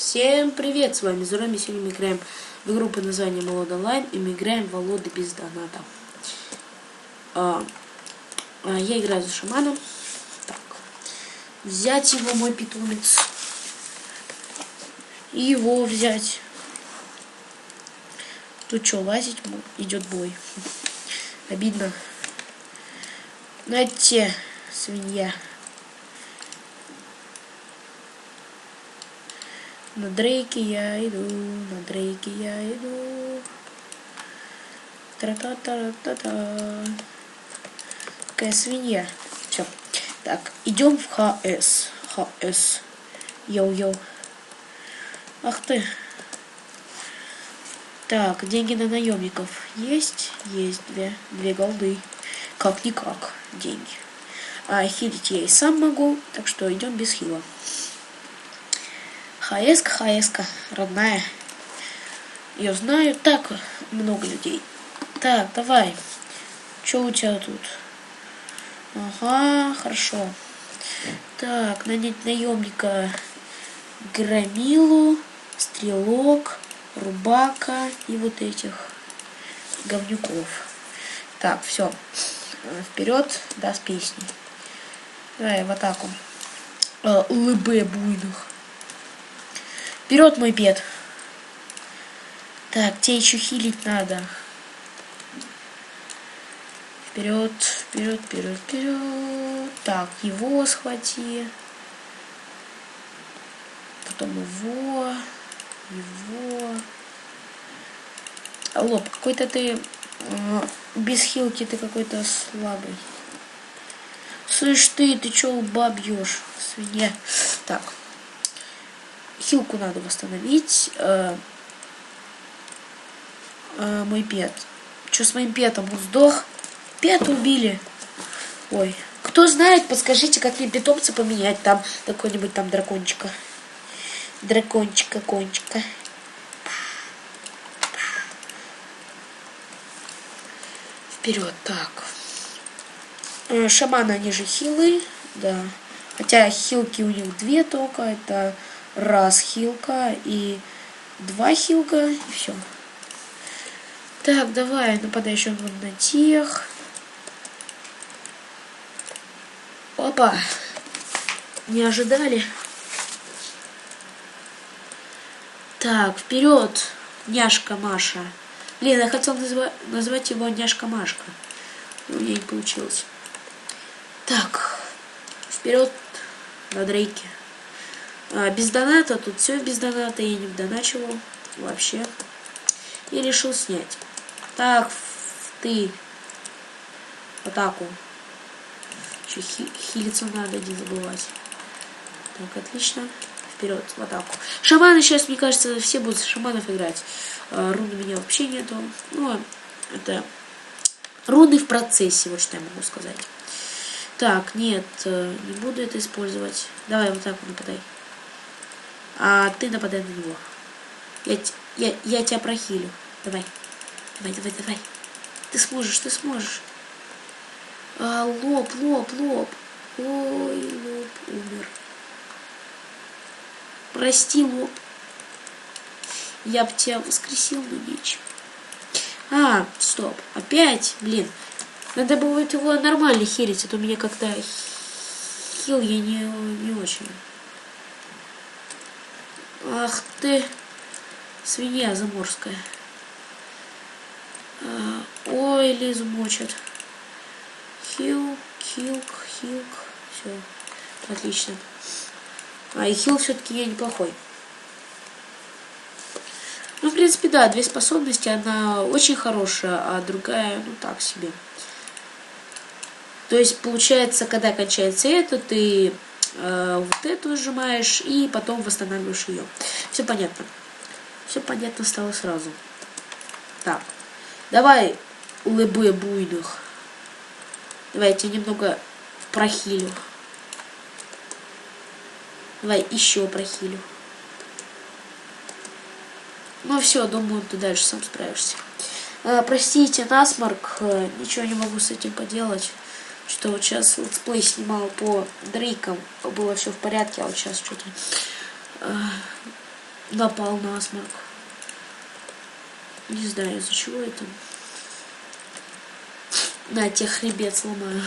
Всем привет, с вами Зурами, сегодня мы играем в игру под названием Волода Онлайн, и мы играем в Володы без доната. А, а, я играю за шаманом. Так, взять его, мой питомец. И его взять. Тут что, лазить идет бой. Обидно. На те, свинья. На Дрейке я иду, на Дрейке я иду. Тра-та-та-та-та. Какая свинья. Все. Так, идем в ХС. ХС. Йоу-йоу. Ах ты. Так, деньги на наемников есть? Есть две. Две голды. Как-никак деньги. А хилить я и сам могу, так что идем без хила. Хаеска, Хаеска, родная. Я знаю так много людей. Так, давай. Что у тебя тут? Ага, хорошо. Так, нанять наемника Громилу, Стрелок, Рубака и вот этих говнюков. Так, все. Вперед, да, с песней. Давай в атаку. Э, ЛБ буйных. Вперед, мой бед. Так, тебе еще хилить надо. Вперед, вперед, вперед, вперед. Так, его схвати. Потом его. Его. Лоб, какой-то ты э, без хилки ты какой-то слабый. Слышь ты, ты че лба бьешь, свинья? Так. Хилку надо восстановить. Э, э, мой пет. Что с моим петом? Он сдох? Пет убили. Ой. Кто знает, подскажите, как мне питомца поменять. Там какой-нибудь там дракончика. Дракончика, кончика. Вперед, так. Э, шаманы, они же хилы, да. Хотя хилки у них две только. Это раз хилка и два хилка, и все. Так, давай, нападай еще на тех. Опа! Не ожидали. Так, вперед, няшка Маша. Блин, я хотел назва назвать его няшка Машка. У меня не получилось. Так, вперед на Дрейке. А, без доната, тут все без доната, я не доначивал вообще. И решил снять. Так, ты атаку. Еще хи хилиться надо, не забывать. Так, отлично. Вперед, в атаку. Шаманы сейчас, мне кажется, все будут шаманов играть. А, руны у меня вообще нету. Ну, это руны в процессе, вот что я могу сказать. Так, нет, э, не буду это использовать. Давай вот так нападай а ты нападай на него. Я, я, я тебя прохилю. Давай. Давай, давай, давай. Ты сможешь, ты сможешь. А, лоб, лоб, лоб. Ой, лоб умер. Прости, лоб. Я бы тебя воскресил, но нечем. А, стоп. Опять, блин. Надо будет его нормально хилить, а то меня как-то хил я не, не очень. Ах ты, свинья заморская. А, ой, Лизу мочат. Хилк, хилк, хилк. Все, отлично. А, и хил все-таки я неплохой. Ну, в принципе, да, две способности, она очень хорошая, а другая, ну, так себе. То есть, получается, когда кончается это, ты Э, вот эту сжимаешь и потом восстанавливаешь ее. Все понятно. Все понятно стало сразу. Так, давай лыбы буйных. Давай я тебя немного прохилю. Давай еще прохилю. Ну все, думаю, ты дальше сам справишься. А, простите, насморк, э, ничего не могу с этим поделать что вот сейчас летсплей снимал по Дрейкам, было все в порядке, а вот сейчас что-то... Э, напал на насморк. Не знаю, из-за чего это. На, тебе хребет сломаю.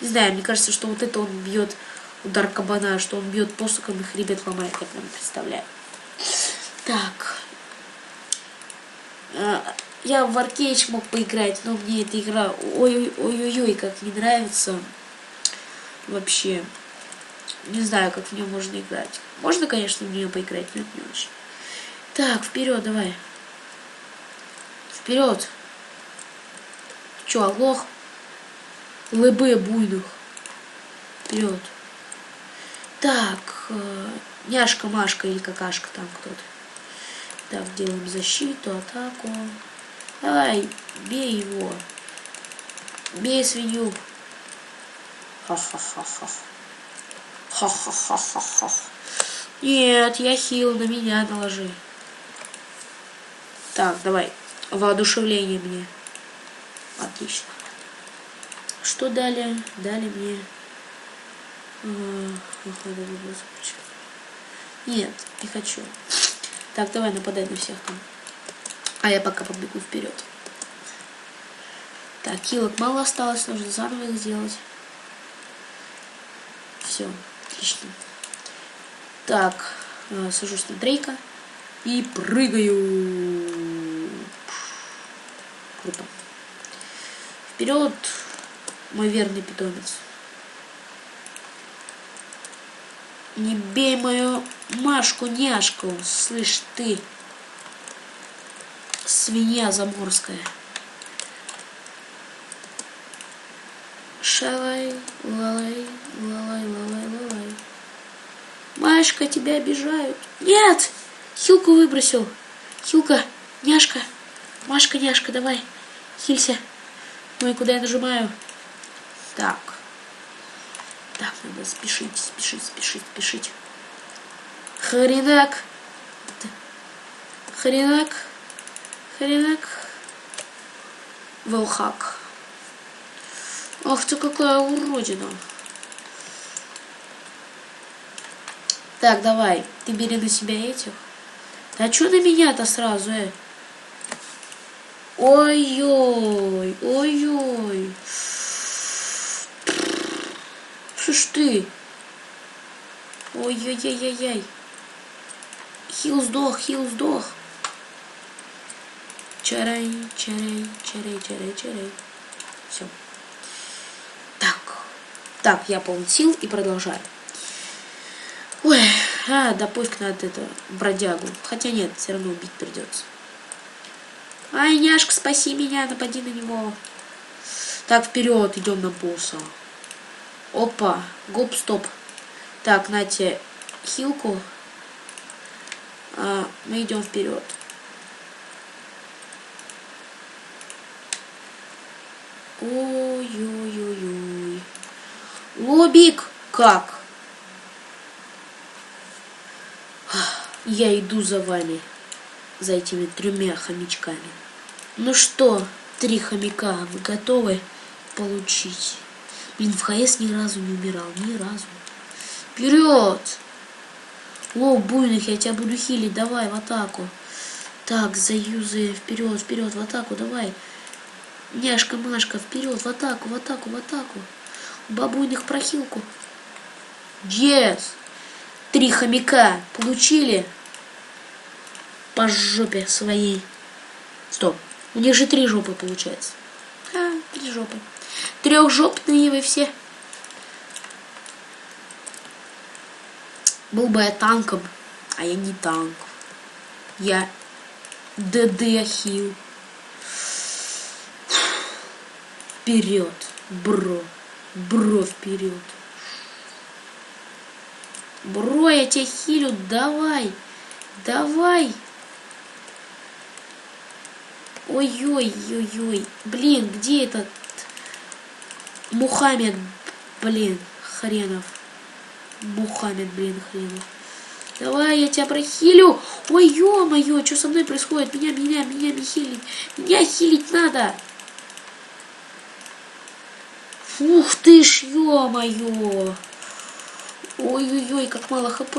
Не знаю, мне кажется, что вот это он бьет удар кабана, что он бьет посохом и хребет ломает, я прям представляю. Так. Я в Аркейдж мог поиграть, но мне эта игра ой-ой-ой как не нравится. Вообще. Не знаю, как в нее можно играть. Можно, конечно, в нее поиграть, но не очень. Так, вперед, давай. Вперед. Че, оглох? Лыбы буйных. Вперед. Так, э, няшка, Машка или какашка там кто-то. Так, делаем защиту, атаку. Давай, бей его. Бей свинью. Ха-ха-ха-ха. Ха-ха-ха-ха-ха. Нет, я хил, на меня наложи. Так, давай. Воодушевление мне. Отлично. Что дали? Дали мне... Нет, не хочу. Так, давай нападай на всех там. А я пока побегу вперед. Так, килок мало осталось, нужно заново их сделать. Все, отлично. Так, э, сажусь на Дрейка и прыгаю. Круто. Вперед, мой верный питомец. Не бей мою Машку-няшку, слышь ты, свинья заморская. Шалай, лалай, лалай, лалай, лалай. Машка, тебя обижают. Нет! Хилку выбросил. Хилка, няшка. Машка, няшка, давай. Хилься. Ну и куда я нажимаю? Так. Так, надо спешить, спешить, спешить, спешить. Хренак. Хренак. Хренак. Волхак. Ах ты какая уродина. Так, давай, ты бери на себя этих. А что на меня-то сразу, э? Ой-ой, ой-ой. Ж ты? Ой-ой-ой-ой-ой. Хил сдох, хил сдох. Чарай, чарай, чарай, чарай, чарай. Все. Так. Так, я полетел и продолжаю. Ой, а, да пофиг надо это бродягу. Хотя нет, все равно убить придется. Ай, няшка, спаси меня, напади на него. Так, вперед, идем на босса. Опа, гоп, стоп. Так, нате хилку. А, мы идем вперед. Ой-ой-ой-ой. Лобик! Как? Я иду за вами, за этими тремя хомячками. Ну что, три хомяка, вы готовы получить? Блин, в ХС ни разу не умирал, ни разу. Вперед! Лоб буйных, я тебя буду хилить, давай в атаку. Так, заюзы, вперед, вперед, в атаку, давай. Няшка, Машка, вперед, в атаку, в атаку, в атаку. Бабуйных прохилку. Yes! Три хомяка получили по жопе своей. Стоп, у них же три жопы получается. А, три жопы. Трехжопные вы все. Был бы я танком, а я не танк. Я ДД хил. Вперед, бро. Бро вперед. Бро, я тебя хилю, давай. Давай. Ой-ой-ой-ой. Блин, где этот Мухаммед, блин, хренов. Мухаммед, блин, хренов. Давай, я тебя прохилю. Ой, ё-моё, что со мной происходит? Меня, меня, меня не хилить. Меня хилить надо. Ух ты ж, ё-моё. Ой-ой-ой, как мало хп.